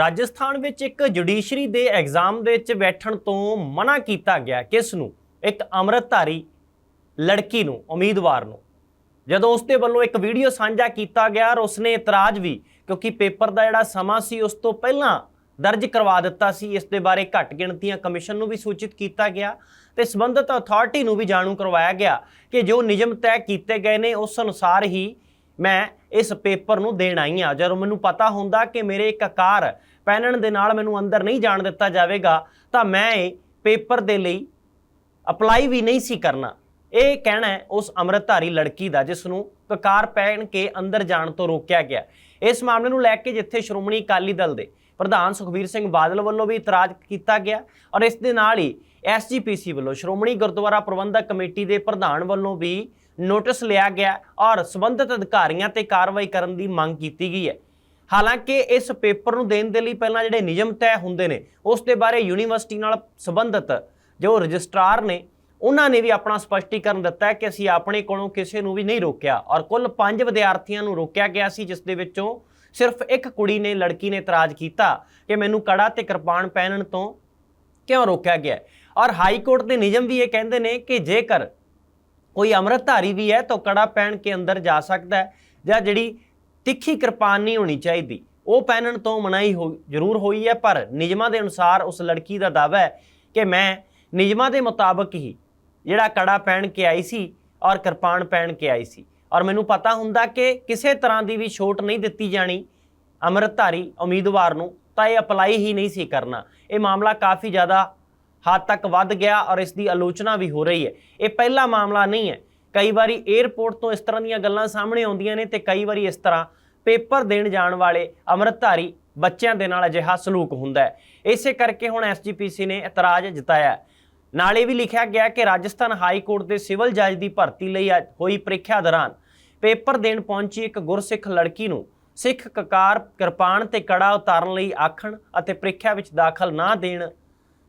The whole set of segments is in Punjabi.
ਰਾਜਸਥਾਨ ਵਿੱਚ ਇੱਕ ਜੁਡੀਸ਼ਰੀ ਦੇ ਐਗਜ਼ਾਮ ਦੇ ਵਿੱਚ ਬੈਠਣ ਤੋਂ ਮਨਾ ਕੀਤਾ ਗਿਆ। ਕਿਸ ਨੂੰ? ਇੱਕ ਅੰਮ੍ਰਿਤਧਾਰੀ ਲੜਕੀ ਨੂੰ, ਉਮੀਦਵਾਰ ਨੂੰ। ਜਦੋਂ ਉਸ ਦੇ ਵੱਲੋਂ ਇੱਕ ਵੀਡੀਓ ਸਾਂਝਾ ਕੀਤਾ ਗਿਆ ਔਰ ਉਸਨੇ ਇਤਰਾਜ਼ ਵੀ, ਕਿਉਂਕਿ ਪੇਪਰ ਦਾ ਜਿਹੜਾ ਸਮਾਂ ਸੀ, ਉਸ ਤੋਂ ਪਹਿਲਾਂ ਦਰਜ ਕਰਵਾ ਦਿੱਤਾ ਸੀ। ਇਸ ਦੇ ਬਾਰੇ ਘੱਟ ਗਿਣਤੀਆਂ ਕਮਿਸ਼ਨ ਨੂੰ ਵੀ ਸੂਚਿਤ ਕੀਤਾ ਗਿਆ ਤੇ ਸੰਬੰਧਿਤ ਅਥਾਰਟੀ ਨੂੰ ਵੀ ਜਾਣੂ ਕਰਵਾਇਆ ਗਿਆ ਕਿ ਜੋ ਨਿਯਮ ਤੈਅ ਕੀਤੇ ਗਏ ਨੇ, ਉਸ ਅਨੁਸਾਰ ਹੀ ਮੈਂ ਇਸ ਪੇਪਰ ਨੂੰ ਦੇਣ ਆਈ ਹਾਂ। ਜਦੋਂ ਮੈਨੂੰ ਪਤਾ ਹੁੰਦਾ ਕਿ ਮੇਰੇ ਇੱਕ ਆਕਾਰ ਪਹਿਨਣ ਦੇ ਨਾਲ ਮੈਨੂੰ ਅੰਦਰ ਨਹੀਂ ਜਾਣ ਦਿੱਤਾ ਜਾਵੇਗਾ, ਤਾਂ ਮੈਂ ਇਹ ਪੇਪਰ ਦੇ ਲਈ ਅਪਲਾਈ ਵੀ ਨਹੀਂ ਸੀ ਕਰਨਾ। ਇਹ ਕਹਿਣਾ ਹੈ ਉਸ ਅੰਮ੍ਰਿਤਧਾਰੀ ਲੜਕੀ ਦਾ, ਜਿਸ ਨੂੰ ਕਕਾਰ ਪਹਿਨ ਕੇ ਅੰਦਰ ਜਾਣ ਤੋਂ ਰੋਕਿਆ ਗਿਆ। ਇਸ ਮਾਮਲੇ ਨੂੰ ਲੈ ਕੇ ਜਿੱਥੇ ਸ਼੍ਰੋਮਣੀ ਅਕਾਲੀ ਦਲ ਦੇ ਪ੍ਰਧਾਨ ਸੁਖਬੀਰ ਸਿੰਘ ਬਾਦਲ ਵੱਲੋਂ ਵੀ ਇਤਰਾਜ਼ ਕੀਤਾ ਗਿਆ ਔਰ ਇਸ ਦੇ ਨਾਲ ਹੀ ਐਸਜੀਪੀਸੀ ਵੱਲੋਂ ਸ਼੍ਰੋਮਣੀ ਗੁਰਦੁਆਰਾ ਪ੍ਰਬੰਧਕ ਕਮੇਟੀ ਦੇ ਪ੍ਰਧਾਨ ਵੱਲੋਂ ਵੀ ਨੋਟਿਸ ਲਿਆ ਗਿਆ ਔਰ ਸੰਬੰਧਿਤ ਅਧਿਕਾਰੀਆਂ ਤੇ ਕਾਰਵਾਈ ਕਰਨ ਦੀ ਮੰਗ ਕੀਤੀ ਗਈ ਹੈ। ਹਾਲਾਂਕਿ ਇਸ ਪੇਪਰ ਨੂੰ ਦੇਣ ਦੇ ਲਈ ਪਹਿਲਾਂ ਜਿਹੜੇ ਨਿਯਮ ਤੈਅ ਹੁੰਦੇ ਨੇ, ਉਸ ਦੇ ਬਾਰੇ ਯੂਨੀਵਰਸਿਟੀ ਨਾਲ ਸੰਬੰਧਿਤ ਜੋ ਰਜਿਸਟਰਾਰ ਨੇ, ਉਹਨਾਂ ਨੇ ਵੀ ਆਪਣਾ ਸਪਸ਼ਟੀਕਰਨ ਦਿੱਤਾ ਕਿ ਅਸੀਂ ਆਪਣੇ ਕੋਲੋਂ ਕਿਸੇ ਨੂੰ ਵੀ ਨਹੀਂ ਰੋਕਿਆ ਔਰ ਕੁੱਲ 5 ਵਿਦਿਆਰਥੀਆਂ ਨੂੰ ਰੋਕਿਆ ਗਿਆ ਸੀ, ਜਿਸ ਦੇ ਵਿੱਚੋਂ ਸਿਰਫ ਇੱਕ ਕੁੜੀ ਨੇ, ਲੜਕੀ ਨੇ ਇਤਰਾਜ਼ ਕੀਤਾ ਕਿ ਮੈਨੂੰ ਕੜਾ ਤੇ ਕਿਰਪਾਨ ਪਹਿਨਣ ਤੋਂ ਕਿਉਂ ਰੋਕਿਆ ਗਿਆ ਔਰ ਹਾਈ ਕੋਰਟ ਦੇ ਨਿਯਮ ਵੀ ਇਹ ਕਹਿੰਦੇ ਨੇ ਕਿ ਜੇਕਰ ਕੋਈ ਅੰਮ੍ਰਿਤਧਾਰੀ ਵੀ ਹੈ ਤਾਂ ਕੜਾ ਪਹਿਨ ਕੇ ਅੰਦਰ ਜਾ ਸਕਦਾ ਹੈ ਜਾਂ ਜਿਹੜੀ ਤਿੱਖੀ ਕਿਰਪਾਨ ਨਹੀਂ ਹੋਣੀ ਚਾਹੀਦੀ। ਉਹ ਪਹਿਨਣ ਤੋਂ ਮਨਾਹੀ ਹੋ ਜ਼ਰੂਰ ਹੋਈ ਹੈ, ਪਰ ਨਿਯਮਾਂ ਦੇ ਅਨੁਸਾਰ ਉਸ ਲੜਕੀ ਦਾ ਦਾਅਵਾ ਹੈ ਕਿ ਮੈਂ ਨਿਯਮਾਂ ਦੇ ਮੁਤਾਬਕ ਹੀ ਜਿਹੜਾ ਕੜਾ ਪਹਿਨ ਕੇ ਆਈ ਸੀ ਔਰ ਕਿਰਪਾਨ ਪਹਿਨ ਕੇ ਆਈ ਸੀ। ਔਰ ਮੈਨੂੰ ਪਤਾ ਹੁੰਦਾ ਕਿ ਕਿਸੇ ਤਰ੍ਹਾਂ ਦੀ ਵੀ ਛੋਟ ਨਹੀਂ ਦਿੱਤੀ ਜਾਣੀ ਅੰਮ੍ਰਿਤਧਾਰੀ ਉਮੀਦਵਾਰ ਨੂੰ, ਤਾਂ ਇਹ ਅਪਲਾਈ ਹੀ ਨਹੀਂ ਸੀ ਕਰਨਾ। ਇਹ ਮਾਮਲਾ ਕਾਫੀ ਜ਼ਿਆਦਾ ਹੱਦ ਤੱਕ ਵੱਧ ਗਿਆ ਔਰ ਇਸ ਦੀ ਆਲੋਚਨਾ ਵੀ ਹੋ ਰਹੀ ਹੈ। ਇਹ ਪਹਿਲਾ ਮਾਮਲਾ ਨਹੀਂ ਹੈ। ਕਈ ਵਾਰੀ 에ਅਰਪੋਰਟ ਤੋਂ ਇਸ ਤਰ੍ਹਾਂ ਦੀਆਂ ਗੱਲਾਂ ਸਾਹਮਣੇ ਆਉਂਦੀਆਂ ਨੇ ਤੇ ਕਈ ਵਾਰੀ ਇਸ ਤਰ੍ਹਾਂ ਪੇਪਰ ਦੇਣ ਜਾਣ ਵਾਲੇ ਅੰਮ੍ਰਿਤਧਾਰੀ ਬੱਚਿਆਂ ਦੇ ਨਾਲ ਅਜਿਹਾ ਸਲੂਕ ਹੁੰਦਾ ਹੈ ਇਸੇ ਕਰਕੇ ਹੁਣ ਐਸਜੀਪੀਸੀ ਨੇ ਇਤਰਾਜ਼ ਜਤਾਇਆ ਹੈ। ਨਾਲ ਇਹ ਵੀ ਲਿਖਿਆ ਗਿਆ ਕਿ ਰਾਜਸਥਾਨ ਹਾਈ ਕੋਰਟ ਦੇ ਸਿਵਲ ਜੱਜ ਦੀ ਭਰਤੀ ਲਈ ਅੱਜ ਹੋਈ ਪ੍ਰੀਖਿਆ ਦੌਰਾਨ ਪੇਪਰ ਦੇਣ ਪਹੁੰਚੀ ਇੱਕ ਗੁਰਸਿੱਖ ਲੜਕੀ ਨੂੰ ਸਿੱਖ ਕਕਾਰ ਕਿਰਪਾਨ ਤੇ ਕੜਾ ਉਤਾਰਨ ਲਈ ਆਖਣ ਅਤੇ ਪ੍ਰੀਖਿਆ ਵਿੱਚ ਦਾਖਲ ਨਾ ਦੇਣ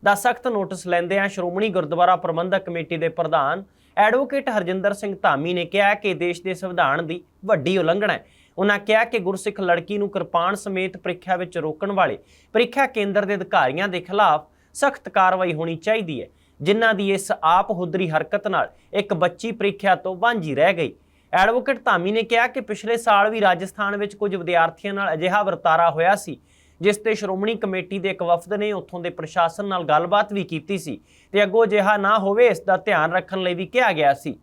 ਦਾ ਸਖਤ ਨੋਟਿਸ ਲੈਂਦਿਆਂ ਸ਼੍ਰੋਮਣੀ ਗੁਰਦੁਆਰਾ ਪ੍ਰਬੰਧਕ ਕਮੇਟੀ ਦੇ ਪ੍ਰਧਾਨ ਐਡਵੋਕੇਟ ਹਰਜਿੰਦਰ ਸਿੰਘ ਧਾਮੀ ਨੇ ਕਿਹਾ ਕਿ ਦੇਸ਼ ਦੇ ਸੰਵਿਧਾਨ ਦੀ ਵੱਡੀ ਉਲੰਘਣਾ ਹੈ ਉਹਨਾਂ ਕਿਹਾ ਕਿ ਗੁਰਸਿੱਖ ਲੜਕੀ ਨੂੰ ਕਿਰਪਾਨ ਸਮੇਤ ਪ੍ਰੀਖਿਆ ਵਿੱਚ ਰੋਕਣ ਵਾਲੇ ਪ੍ਰੀਖਿਆ ਕੇਂਦਰ ਦੇ ਅਧਿਕਾਰੀਆਂ ਦੇ ਖਿਲਾਫ ਸਖਤ ਕਾਰਵਾਈ ਹੋਣੀ ਚਾਹੀਦੀ ਹੈ, ਜਿਨ੍ਹਾਂ ਦੀ ਇਸ ਆਪ ਹੁਦਰੀ ਹਰਕਤ ਨਾਲ ਇੱਕ ਬੱਚੀ ਪ੍ਰੀਖਿਆ ਤੋਂ ਵਾਂਝੀ ਰਹਿ ਗਈ। ਐਡਵੋਕੇਟ ਧਾਮੀ ਨੇ ਕਿਹਾ ਕਿ ਪਿਛਲੇ ਸਾਲ ਵੀ ਰਾਜਸਥਾਨ ਵਿੱਚ ਕੁਝ ਵਿਦਿਆਰਥੀਆਂ ਨਾਲ ਅਜਿਹਾ ਵਰਤਾਰਾ ਹੋਇਆ ਸੀ, ਜਿਸ ਤੇ ਸ਼੍ਰੋਮਣੀ ਕਮੇਟੀ ਦੇ ਇੱਕ ਵਫਦ ਨੇ ਉੱਥੋਂ ਦੇ ਪ੍ਰਸ਼ਾਸਨ ਨਾਲ ਗੱਲਬਾਤ ਵੀ ਕੀਤੀ ਸੀ ਤੇ ਅੱਗੋਂ ਅਜਿਹਾ ਨਾ ਹੋਵੇ ਇਸ ਦਾ ਧਿਆਨ ਰੱਖਣ ਲਈ ਵੀ ਕਿਹਾ ਗਿਆ ਸੀ।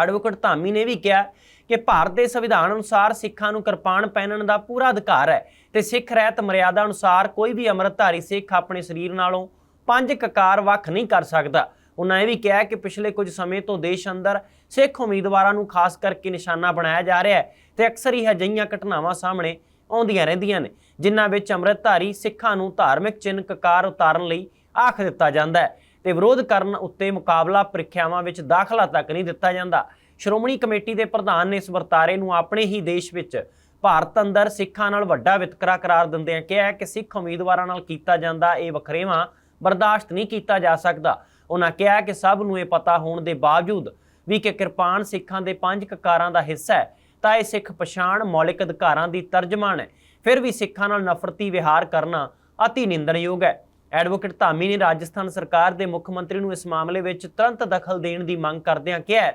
ਐਡਵੋਕੇਟ ਧਾਮੀ ਨੇ ਵੀ ਕਿਹਾ ਕਿ ਭਾਰਤ ਦੇ ਸੰਵਿਧਾਨ ਅਨੁਸਾਰ ਸਿੱਖਾਂ ਨੂੰ ਕਿਰਪਾਨ ਪਹਿਨਣ ਦਾ ਪੂਰਾ ਅਧਿਕਾਰ ਹੈ ਤੇ ਸਿੱਖ ਰਹਿਤ ਮਰਿਆਦਾ ਅਨੁਸਾਰ ਕੋਈ ਵੀ ਅੰਮ੍ਰਿਤਧਾਰੀ ਸਿੱਖ ਆਪਣੇ ਸਰੀਰ ਨਾਲੋਂ ਪੰਜ ਕਕਾਰ ਵੱਖ ਨਹੀਂ ਕਰ ਸਕਦਾ। ਉਹਨਾਂ ਇਹ ਵੀ ਕਿਹਾ ਕਿ ਪਿਛਲੇ ਕੁਝ ਸਮੇਂ ਤੋਂ ਦੇਸ਼ ਅੰਦਰ ਸਿੱਖ ਉਮੀਦਵਾਰਾਂ ਨੂੰ ਖਾਸ ਕਰਕੇ ਨਿਸ਼ਾਨਾ ਬਣਾਇਆ ਜਾ ਰਿਹਾ ਹੈ ਤੇ ਅਕਸਰ ਹੀ ਅਜਿਹੀਆਂ ਘਟਨਾਵਾਂ ਸਾਹਮਣੇ ਆਉਂਦੀਆਂ ਰਹਿੰਦੀਆਂ ਨੇ, ਜਿਨ੍ਹਾਂ ਵਿੱਚ ਅੰਮ੍ਰਿਤਧਾਰੀ ਸਿੱਖਾਂ ਨੂੰ ਧਾਰਮਿਕ ਚਿੰਨ੍ਹ ਕਕਾਰ ਉਤਾਰਨ ਲਈ ਆਖ ਦਿੱਤਾ ਜਾਂਦਾ ਹੈ। ਤੇ ਵਿਰੋਧ ਕਰਨ ਉੱਤੇ ਮੁਕਾਬਲਾ ਪ੍ਰੀਖਿਆਵਾਂ ਵਿੱਚ ਦਾਖਲਾ ਤੱਕ ਨਹੀਂ ਦਿੱਤਾ ਜਾਂਦਾ। ਸ਼੍ਰੋਮਣੀ ਕਮੇਟੀ ਦੇ ਪ੍ਰਧਾਨ ਨੇ ਇਸ ਵਰਤਾਰੇ ਨੂੰ ਆਪਣੇ ਹੀ ਦੇਸ਼ ਵਿੱਚ ਭਾਰਤ ਅੰਦਰ ਸਿੱਖਾਂ ਨਾਲ ਵੱਡਾ ਵਿਤਕਰਾ ਕਰਾਰ ਦਿੰਦਿਆਂ ਕਿਹਾ ਕਿ ਸਿੱਖ ਉਮੀਦਵਾਰਾਂ ਨਾਲ ਕੀਤਾ ਜਾਂਦਾ ਇਹ ਵਖਰੇਵਾਂ ਬਰਦਾਸ਼ਤ ਨਹੀਂ ਕੀਤਾ ਜਾ ਸਕਦਾ। ਉਹਨਾਂ ਕਿਹਾ ਕਿ ਸਭ ਨੂੰ ਇਹ ਪਤਾ ਹੋਣ ਦੇ ਬਾਵਜੂਦ ਵੀ ਕਿ ਕਿਰਪਾਨ ਸਿੱਖਾਂ ਦੇ ਪੰਜ ਕਕਾਰਾਂ ਦਾ ਹਿੱਸਾ ਹੈ, ਤਾਂ ਇਹ ਸਿੱਖ ਪਛਾਣ ਮੌਲਿਕ ਅਧਿਕਾਰਾਂ ਦੀ ਤਰਜਮਾਨ ਹੈ। ਫਿਰ ਵੀ ਸਿੱਖਾਂ ਨਾਲ ਨਫ਼ਰਤੀ ਵਿਹਾਰ ਕਰਨਾ ਅਤੀ ਨਿੰਦਣਯੋਗ ਹੈ। ਐਡਵੋਕੇਟ ਧਾਮੀ ਨੇ ਰਾਜਸਥਾਨ ਸਰਕਾਰ ਦੇ ਮੁੱਖ ਮੰਤਰੀ ਨੂੰ ਇਸ ਮਾਮਲੇ ਵਿੱਚ ਤੁਰੰਤ ਦਖਲ ਦੇਣ ਦੀ ਮੰਗ ਕਰਦਿਆਂ ਕਿਹਾ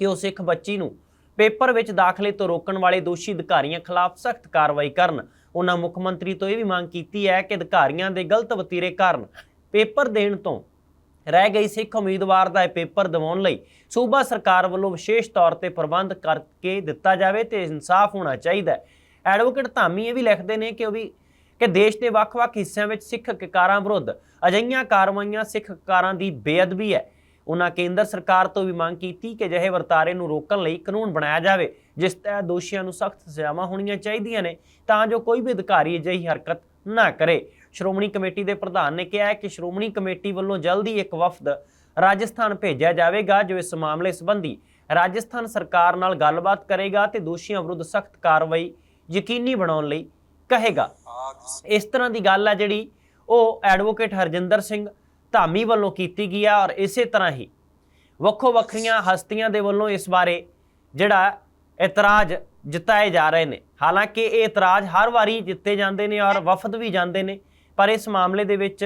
ਕਿ ਉਹ ਸਿੱਖ ਬੱਚੀ ਨੂੰ ਪੇਪਰ ਵਿੱਚ ਦਾਖਲੇ ਤੋਂ ਰੋਕਣ ਵਾਲੇ ਦੋਸ਼ੀ ਅਧਿਕਾਰੀਆਂ ਖਿਲਾਫ ਸਖਤ ਕਾਰਵਾਈ ਕਰਨ। ਉਹਨਾਂ ਮੁੱਖ ਮੰਤਰੀ ਤੋਂ ਇਹ ਵੀ ਮੰਗ ਕੀਤੀ ਹੈ ਕਿ ਅਧਿਕਾਰੀਆਂ ਦੇ ਗਲਤ ਵਤੀਰੇ ਕਾਰਨ ਪੇਪਰ ਦੇਣ ਤੋਂ ਰਹਿ ਗਈ ਸਿੱਖ ਉਮੀਦਵਾਰ ਦਾ ਇਹ ਪੇਪਰ ਦਿਵਾਉਣ ਲਈ ਸੂਬਾ ਸਰਕਾਰ ਵੱਲੋਂ ਵਿਸ਼ੇਸ਼ ਤੌਰ ਤੇ ਪ੍ਰਬੰਧ ਕਰਕੇ ਦਿੱਤਾ ਜਾਵੇ ਤੇ ਇਨਸਾਫ ਹੋਣਾ ਚਾਹੀਦਾ ਹੈ। ਐਡਵੋਕੇਟ ਧਾਮੀ ਇਹ ਵੀ ਲਿਖਦੇ ਨੇ ਕਿ ਉਹ ਵੀ ਕਿ ਦੇਸ਼ ਦੇ ਵੱਖ-ਵੱਖ ਹਿੱਸਿਆਂ ਵਿੱਚ ਸਿੱਖ ਕਕਾਰਾਂ ਵਿਰੁੱਧ ਅਜਿਹੀਆਂ ਕਾਰਵਾਈਆਂ ਸਿੱਖ ਕਕਾਰਾਂ ਦੀ ਬੇਅਦਬੀ ਹੈ। ਉਹਨਾਂ ਕੇਂਦਰ ਸਰਕਾਰ ਤੋਂ ਵੀ ਮੰਗ ਕੀਤੀ ਕਿ ਅਜਿਹੇ ਵਰਤਾਰੇ ਨੂੰ ਰੋਕਣ ਲਈ ਕਾਨੂੰਨ ਬਣਾਇਆ ਜਾਵੇ, ਜਿਸ ਤਹਿਤ ਦੋਸ਼ੀਆਂ ਨੂੰ ਸਖਤ ਸਜ਼ਾਵਾਂ ਹੋਣੀਆਂ ਚਾਹੀਦੀਆਂ ਨੇ, ਤਾਂ ਜੋ ਕੋਈ ਵੀ ਅਧਿਕਾਰੀ ਅਜਿਹੀ ਹਰਕਤ ਨਾ ਕਰੇ। ਸ਼੍ਰੋਮਣੀ ਕਮੇਟੀ ਦੇ ਪ੍ਰਧਾਨ ਨੇ ਕਿਹਾ ਹੈ ਕਿ ਸ਼੍ਰੋਮਣੀ ਕਮੇਟੀ ਵੱਲੋਂ ਜਲਦੀ ਇੱਕ ਵਫਦ ਰਾਜਸਥਾਨ ਭੇਜਿਆ ਜਾਵੇਗਾ, ਜੋ ਇਸ ਮਾਮਲੇ ਸੰਬੰਧੀ ਰਾਜਸਥਾਨ ਸਰਕਾਰ ਨਾਲ ਗੱਲਬਾਤ ਕਰੇਗਾ ਤੇ ਦੋਸ਼ੀਆਂ ਵਿਰੁੱਧ ਸਖਤ ਕਾਰਵਾਈ ਯਕੀਨੀ ਬਣਾਉਣ ਲਈ ਕਹੇਗਾ। ਇਸ ਤਰ੍ਹਾਂ ਦੀ ਗੱਲ ਹੈ ਜਿਹੜੀ ਉਹ ਐਡਵੋਕੇਟ ਹਰਜਿੰਦਰ ਸਿੰਘ ਧਾਮੀ ਵੱਲੋਂ ਕੀਤੀ ਗਈ ਹੈ ਔਰ ਇਸੇ ਤਰ੍ਹਾਂ ਹੀ ਵੱਖੋ ਵੱਖਰੀਆਂ ਹਸਤੀਆਂ ਦੇ ਵੱਲੋਂ ਇਸ ਬਾਰੇ ਜਿਹੜਾ ਇਤਰਾਜ਼ ਜਿਤਾਏ ਜਾ ਰਹੇ ਨੇ। ਹਾਲਾਂਕਿ ਇਹ ਇਤਰਾਜ਼ ਹਰ ਵਾਰੀ ਜਿੱਤੇ ਜਾਂਦੇ ਨੇ ਔਰ ਵਫਦ ਵੀ ਜਾਂਦੇ ਨੇ ਪਰ ਇਸ ਮਾਮਲੇ ਦੇ ਵਿੱਚ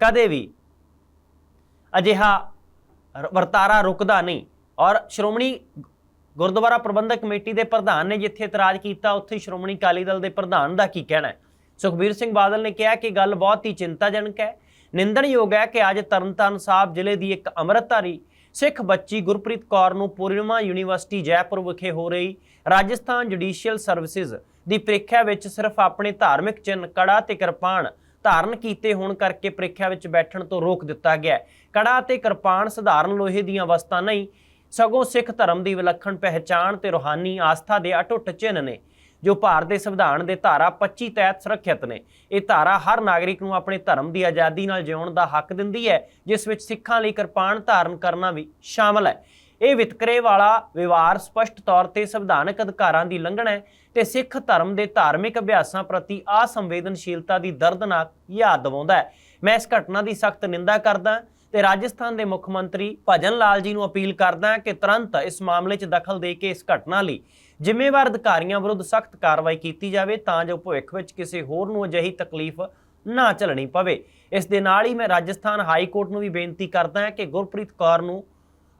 ਕਦੇ ਵੀ ਅਜਿਹਾ ਵਰਤਾਰਾ ਰੁਕਦਾ ਨਹੀਂ। ਔਰ ਸ਼੍ਰੋਮਣੀ ਗੁਰਦੁਆਰਾ ਪ੍ਰਬੰਧਕ ਕਮੇਟੀ ਦੇ ਪ੍ਰਧਾਨ ਨੇ ਜਿੱਥੇ ਇਤਰਾਜ਼ ਕੀਤਾ, ਉੱਥੇ ਸ਼੍ਰੋਮਣੀ ਅਕਾਲੀ ਦਲ ਦੇ ਪ੍ਰਧਾਨ ਦਾ ਕੀ ਕਹਿਣਾ ਹੈ? ਸੁਖਬੀਰ ਸਿੰਘ ਬਾਦਲ ਨੇ ਕਿਹਾ ਕਿ ਗੱਲ ਬਹੁਤ ਹੀ ਚਿੰਤਾਜਨਕ ਹੈ। ਨਿੰਦਣਯੋਗ ਹੈ ਕਿ ਅੱਜ ਤਰਨਤਾਰਨ ਸਾਹਿਬ ਜ਼ਿਲ੍ਹੇ ਦੀ ਇੱਕ ਅੰਮ੍ਰਿਤਧਾਰੀ ਸਿੱਖ ਬੱਚੀ ਗੁਰਪ੍ਰੀਤ ਕੌਰ ਨੂੰ ਪੂਰਨਿਮਾ ਯੂਨੀਵਰਸਿਟੀ ਜੈਪੁਰ ਵਿਖੇ ਹੋ ਰਹੀ ਰਾਜਸਥਾਨ ਜੁਡੀਸ਼ੀਅਲ ਸਰਵਿਸਿਜ਼ ਦੀ ਪ੍ਰੀਖਿਆ ਵਿੱਚ ਸਿਰਫ ਆਪਣੇ ਧਾਰਮਿਕ ਚਿੰਨ੍ਹ, ਕੜਾ ਤੇ ਕਿਰਪਾਨ ਧਾਰਨ ਕੀਤੇ ਹੋਣ ਕਰਕੇ ਪ੍ਰੀਖਿਆ ਵਿੱਚ ਬੈਠਣ ਤੋਂ ਰੋਕ ਦਿੱਤਾ ਗਿਆ ਕੜਾ ਤੇ ਕਿਰਪਾਨ ਸਧਾਰਨ ਲੋਹੇ ਦੀਆਂ ਵਸਤਾਂ ਨਹੀਂ ਸਗੋਂ ਸਿੱਖ ਧਰਮ ਦੀ ਵਿਲੱਖਣ ਪਹਿਚਾਣ ਤੇ ਰੂਹਾਨੀ ਆਸਥਾ ਦੇ ਅਟੁੱਟ ਚਿੰਨ੍ਹ ਨੇ, ਜੋ ਭਾਰਤ ਦੇ ਸੰਵਿਧਾਨ ਦੇ ਧਾਰਾ 25 ਤਹਿਤ ਸੁਰੱਖਿਅਤ ਨੇ। ਇਹ ਧਾਰਾ ਹਰ ਨਾਗਰਿਕ ਨੂੰ ਆਪਣੇ ਧਰਮ ਦੀ ਆਜ਼ਾਦੀ ਨਾਲ ਜਿਉਣ ਦਾ ਹੱਕ ਦਿੰਦੀ ਹੈ, ਜਿਸ ਵਿੱਚ ਸਿੱਖਾਂ ਲਈ ਕਿਰਪਾਨ ਧਾਰਨ ਕਰਨਾ ਵੀ ਸ਼ਾਮਲ ਹੈ। ਇਹ ਵਿਤਕਰੇ ਵਾਲਾ ਵਿਵਹਾਰ ਸਪਸ਼ਟ ਤੌਰ ਤੇ ਸੰਵਿਧਾਨਕ ਅਧਿਕਾਰਾਂ ਦੀ ਲੰਘਣਾ ਹੈ ਤੇ ਸਿੱਖ ਧਰਮ ਦੇ ਧਾਰਮਿਕ ਅਭਿਆਸਾਂ ਪ੍ਰਤੀ ਅਸੰਵੇਦਨਸ਼ੀਲਤਾ ਦੀ ਦਰਦਨਾਕ ਯਾਦ ਦਿਵਾਉਂਦਾ ਹੈ। ਮੈਂ ਇਸ ਘਟਨਾ ਦੀ ਸਖਤ ਨਿੰਦਾ ਕਰਦਾ ਹਾਂ। ਤੇ ਰਾਜਸਥਾਨ ਦੇ ਮੁੱਖ ਮੰਤਰੀ ਭਜਨ ਲਾਲ ਜੀ ਨੂੰ ਅਪੀਲ ਕਰਦਾ ਕਿ ਤੁਰੰਤ ਇਸ ਮਾਮਲੇ 'ਚ ਦਖਲ ਦੇ ਕੇ ਇਸ ਘਟਨਾ ਲਈ ਜ਼ਿੰਮੇਵਾਰ ਅਧਿਕਾਰੀਆਂ ਵਿਰੁੱਧ ਸਖਤ ਕਾਰਵਾਈ ਕੀਤੀ ਜਾਵੇ ਤਾਂ ਜੋ ਭਵਿੱਖ ਵਿੱਚ ਕਿਸੇ ਹੋਰ ਨੂੰ ਅਜਿਹੀ ਤਕਲੀਫ ਨਾ ਝੱਲਣੀ ਪਵੇ। ਇਸ ਦੇ ਨਾਲ ਹੀ ਮੈਂ ਰਾਜਸਥਾਨ ਹਾਈ ਕੋਰਟ ਨੂੰ ਵੀ ਬੇਨਤੀ ਕਰਦਾ ਹਾਂ ਕਿ ਗੁਰਪ੍ਰੀਤ ਕੌਰ ਨੂੰ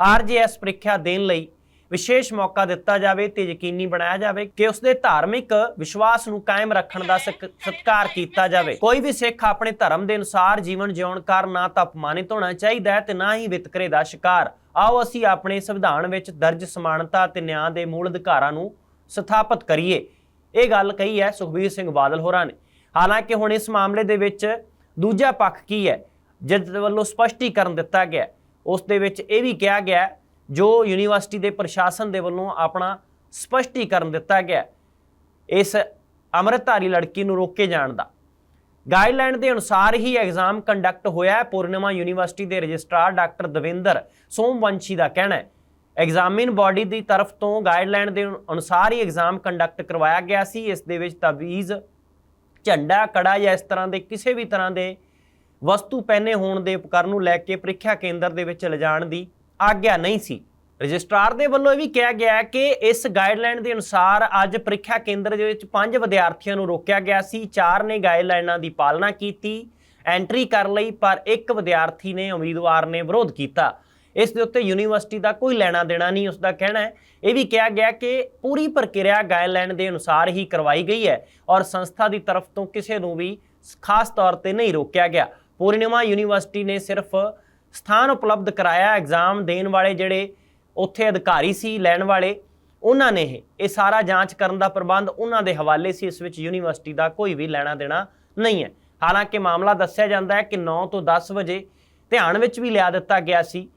ਆਰਜੀਐਸ ਪ੍ਰੀਖਿਆ ਦੇਣ ਲਈ ਵਿਸ਼ੇਸ਼ ਮੌਕਾ ਦਿੱਤਾ ਜਾਵੇ ਤੇ ਯਕੀਨੀ ਬਣਾਇਆ ਜਾਵੇ ਕਿ ਉਸ ਦੇ ਧਾਰਮਿਕ ਵਿਸ਼ਵਾਸ ਨੂੰ ਕਾਇਮ ਰੱਖਣ ਦਾ ਸਕ- ਸਤਿਕਾਰ ਕੀਤਾ ਜਾਵੇ। ਕੋਈ ਵੀ ਸਿੱਖ ਆਪਣੇ ਧਰਮ ਦੇ ਅਨੁਸਾਰ ਜੀਵਨ ਜਿਉਣ ਕਾਰਨ ਨਾ ਤਾਂ ਅਪਮਾਨਿਤ ਹੋਣਾ ਚਾਹੀਦਾ ਹੈ ਤੇ ਨਾ ਹੀ ਵਿਤਕਰੇ ਦਾ ਸ਼ਿਕਾਰ। ਆਓ ਅਸੀਂ ਆਪਣੇ ਸੰਵਿਧਾਨ ਵਿੱਚ ਦਰਜ ਸਮਾਨਤਾ ਤੇ ਨਿਆਂ ਦੇ ਮੂਲ ਅਧਿਕਾਰਾਂ ਨੂੰ ਸਥਾਪਿਤ ਕਰੀਏ। ਇਹ ਗੱਲ ਕਹੀ ਹੈ ਸੁਖਬੀਰ ਸਿੰਘ ਬਾਦਲ ਹੋਰਾਂ ਨੇ। ਹਾਲਾਂਕਿ ਹੁਣ ਇਸ ਮਾਮਲੇ ਦੇ ਵਿੱਚ ਦੂਜਾ ਪੱਖ ਕੀ ਹੈ? ਜਿਸ ਵੱਲੋਂ ਸਪਸ਼ਟੀਕਰਨ ਦਿੱਤਾ ਗਿਆ। ਉਸ ਦੇ ਵਿੱਚ ਇਹ ਵੀ ਕਿਹਾ ਗਿਆ ਜੋ ਯੂਨੀਵਰਸਿਟੀ ਦੇ ਪ੍ਰਸ਼ਾਸਨ ਦੇ ਵੱਲੋਂ ਆਪਣਾ ਸਪਸ਼ਟੀਕਰਨ ਦਿੱਤਾ ਗਿਆ ਇਸ ਅੰਮ੍ਰਿਤਧਾਰੀ ਲੜਕੀ ਨੂੰ ਰੋਕੇ ਜਾਣ ਦਾ। ਗਾਈਡਲਾਈਨ ਦੇ ਅਨੁਸਾਰ ਹੀ ਐਗਜ਼ਾਮ ਕੰਡਕਟ ਹੋਇਆ ਪੂਰਨਿਮਾ ਯੂਨੀਵਰਸਿਟੀ ਦੇ ਰਜਿਸਟਰਾਰ ਡਾਕਟਰ ਦਵਿੰਦਰ ਸੋਮਵੰਸ਼ੀ ਦਾ ਕਹਿਣਾ ਹੈ ਐਗਜ਼ਾਮਿਨ ਬਾਡੀ ਦੀ ਤਰਫ ਤੋਂ ਗਾਈਡਲਾਈਨ ਦੇ ਅਨੁਸਾਰ ਹੀ ਐਗਜ਼ਾਮ ਕੰਡਕਟ ਕਰਵਾਇਆ ਗਿਆ ਸੀ। ਇਸ ਦੇ ਵਿੱਚ ਤਵੀਜ਼, ਝੰਡਾ, ਕੜਾ ਜਾਂ ਇਸ ਤਰ੍ਹਾਂ ਦੇ ਕਿਸੇ ਵੀ ਤਰ੍ਹਾਂ ਦੇ ਵਸਤੂ ਪਹਿਨੇ ਹੋਣ ਦੇ ਉਪਕਰਨ ਨੂੰ ਲੈ ਕੇ ਪ੍ਰੀਖਿਆ ਕੇਂਦਰ ਦੇ ਵਿੱਚ ਲਿਜਾਣ ਦੀ ਆਗਿਆ ਨਹੀਂ ਸੀ। ਰਜਿਸਟਰਾਰ ਦੇ ਵੱਲੋਂ ਇਹ ਵੀ ਕਿਹਾ ਗਿਆ ਕਿ ਇਸ ਗਾਈਡਲਾਈਨ ਦੇ ਅਨੁਸਾਰ ਅੱਜ ਪ੍ਰੀਖਿਆ ਕੇਂਦਰ ਦੇ ਵਿੱਚ ਪੰਜ ਵਿਦਿਆਰਥੀਆਂ ਨੂੰ ਰੋਕਿਆ ਗਿਆ ਸੀ। ਚਾਰ ਨੇ ਗਾਈਡਲਾਈਨਾਂ ਦੀ ਪਾਲਣਾ ਕੀਤੀ ਐਂਟਰੀ ਕਰ ਲਈ, ਪਰ ਇੱਕ ਵਿਦਿਆਰਥੀ ਨੇ ਉਮੀਦਵਾਰ ਨੇ ਵਿਰੋਧ ਕੀਤਾ। ਇਸ ਦੇ ਉੱਤੇ ਯੂਨੀਵਰਸਿਟੀ ਦਾ ਕੋਈ ਲੈਣਾ ਦੇਣਾ ਨਹੀਂ, ਉਸ ਦਾ ਕਹਿਣਾ ਹੈ। ਇਹ ਵੀ ਕਿਹਾ ਗਿਆ ਕਿ ਪੂਰੀ ਪ੍ਰਕਿਰਿਆ ਗਾਈਡਲਾਈਨ ਦੇ ਅਨੁਸਾਰ ਹੀ ਕਰਵਾਈ ਗਈ ਹੈ ਔਰ ਸੰਸਥਾ ਦੀ ਤਰਫ ਤੋਂ ਕਿਸੇ ਨੂੰ ਵੀ ਖਾਸ ਤੌਰ ਤੇ ਨਹੀਂ ਰੋਕਿਆ ਗਿਆ। ਪੂਰਨਿਮਾ ਯੂਨੀਵਰਸਿਟੀ ਨੇ ਸਿਰਫ ਸਥਾਨ ਉਪਲਬਧ ਕਰਾਇਆ ਐਗਜ਼ਾਮ ਦੇਣ ਵਾਲੇ ਜਿਹੜੇ ਉੱਥੇ ਅਧਿਕਾਰੀ ਸੀ, ਲੈਣ ਵਾਲੇ, ਉਹਨਾਂ ਨੇ ਇਹ ਇਹ ਸਾਰਾ ਜਾਂਚ ਕਰਨ ਦਾ ਪ੍ਰਬੰਧ ਉਹਨਾਂ ਦੇ ਹਵਾਲੇ ਸੀ, ਇਸ ਵਿੱਚ ਯੂਨੀਵਰਸਿਟੀ ਦਾ ਕੋਈ ਵੀ ਲੈਣਾ ਦੇਣਾ ਨਹੀਂ ਹੈ। ਹਾਲਾਂਕਿ ਮਾਮਲਾ ਦੱਸਿਆ ਜਾਂਦਾ ਹੈ ਕਿ 9 ਤੋਂ 10 ਵਜੇ ਧਿਆਨ ਵਿੱਚ ਵੀ ਲਿਆ ਦਿੱਤਾ ਗਿਆ ਸੀ।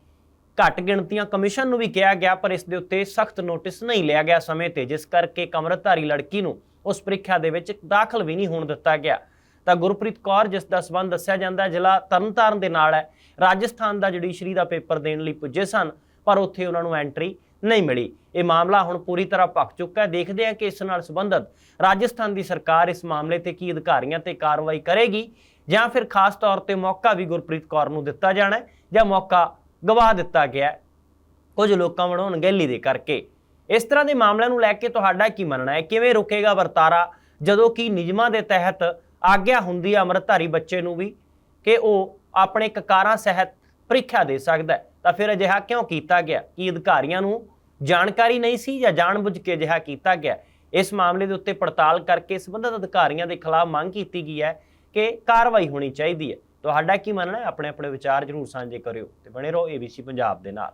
ਘੱਟ ਗਿਣਤੀਆਂ ਕਮਿਸ਼ਨ ਨੂੰ ਵੀ ਕਿਹਾ ਗਿਆ, ਪਰ ਇਸ ਦੇ ਉੱਤੇ ਸਖਤ ਨੋਟਿਸ ਨਹੀਂ ਲਿਆ ਗਿਆ ਸਮੇਂ ਤੇ, ਜਿਸ ਕਰਕੇ ਕਮਰਧਾਰੀ ਲੜਕੀ ਨੂੰ ਉਸ ਪ੍ਰੀਖਿਆ ਦੇ ਵਿੱਚ ਦਾਖਲ ਵੀ ਨਹੀਂ ਹੋਣ ਦਿੱਤਾ ਗਿਆ। ਤਾਂ ਗੁਰਪ੍ਰੀਤ ਕੌਰ, ਜਿਸ ਦਾ ਸਬੰਧ ਦੱਸਿਆ ਜਾਂਦਾ ਜ਼ਿਲ੍ਹਾ ਤਰਨਤਾਰਨ ਦੇ ਨਾਲ ਹੈ। ਰਾਜਸਥਾਨ ਦਾ ਜੁਡੀਸ਼ਰੀ ਦਾ ਪੇਪਰ ਦੇਣ ਲਈ ਪੁੱਜੇ ਸਨ, ਪਰ ਉੱਥੇ ਉਹਨਾਂ ਨੂੰ ਐਂਟਰੀ ਨਹੀਂ ਮਿਲੀ। ਇਹ ਮਾਮਲਾ ਹੁਣ ਪੂਰੀ ਤਰ੍ਹਾਂ ਭਖ ਚੁੱਕਾ ਹੈ। ਦੇਖਦੇ ਹਾਂ ਕਿ ਇਸ ਨਾਲ ਸੰਬੰਧਤ ਰਾਜਸਥਾਨ ਦੀ ਸਰਕਾਰ ਇਸ ਮਾਮਲੇ ਤੇ ਕੀ ਅਧਿਕਾਰੀਆਂ ਤੇ ਕਾਰਵਾਈ ਕਰੇਗੀ, ਜਾਂ ਫਿਰ ਖਾਸ ਤੌਰ ਤੇ ਮੌਕਾ ਵੀ ਗੁਰਪ੍ਰੀਤ ਕੌਰ ਨੂੰ ਦਿੱਤਾ ਜਾਣਾ ਹੈ, ਜਾਂ ਮੌਕਾ ਗਵਾ ਦਿੱਤਾ ਗਿਆ ਕੁਝ ਲੋਕਾਂ ਵੱਲੋਂ ਅਣਗਹਿਲੀ ਦੇ ਕਰਕੇ। ਇਸ ਤਰ੍ਹਾਂ ਦੇ ਮਾਮਲਿਆਂ ਨੂੰ ਲੈ ਕੇ ਤੁਹਾਡਾ ਕੀ ਮੰਨਣਾ ਹੈ? ਕਿਵੇਂ ਰੁਕੇਗਾ ਵਰਤਾਰਾ? ਜਦੋਂ ਕਿ ਨਿਯਮਾਂ ਦੇ ਤਹਿਤ ਆਗਿਆ ਹੁੰਦੀ ਹੈ ਅੰਮ੍ਰਿਤਧਾਰੀ ਬੱਚੇ ਨੂੰ ਵੀ ਕਿ ਉਹ ਆਪਣੇ ਕਕਾਰਾਂ ਸਹਿਤ ਪ੍ਰੀਖਿਆ ਦੇ ਸਕਦਾ ਹੈ। ਤਾਂ ਫਿਰ ਅਜਿਹਾ ਕਿਉਂ ਕੀਤਾ ਗਿਆ? ਕੀ ਅਧਿਕਾਰੀਆਂ ਨੂੰ ਜਾਣਕਾਰੀ ਨਹੀਂ ਸੀ ਜਾਂ ਜਾਣਬੁੱਝ ਕੇ ਅਜਿਹਾ ਕੀਤਾ ਗਿਆ? ਇਸ ਮਾਮਲੇ ਦੇ ਉੱਤੇ ਪੜਤਾਲ ਕਰਕੇ ਸੰਬੰਧਿਤ ਅਧਿਕਾਰੀਆਂ ਦੇ ਖਿਲਾਫ ਮੰਗ ਕੀਤੀ ਗਈ ਹੈ ਕਿ ਕਾਰਵਾਈ ਹੋਣੀ ਚਾਹੀਦੀ ਹੈ। ਤੁਹਾਡਾ ਕੀ ਮੰਨਣਾ ਹੈ? ਆਪਣੇ ਆਪਣੇ ਵਿਚਾਰ ਜਰੂਰ ਸਾਂਝੇ ਕਰਿਓ ਤੇ ਬਣੇ ਰਹੋ ABC ਪੰਜਾਬ ਦੇ ਨਾਲ।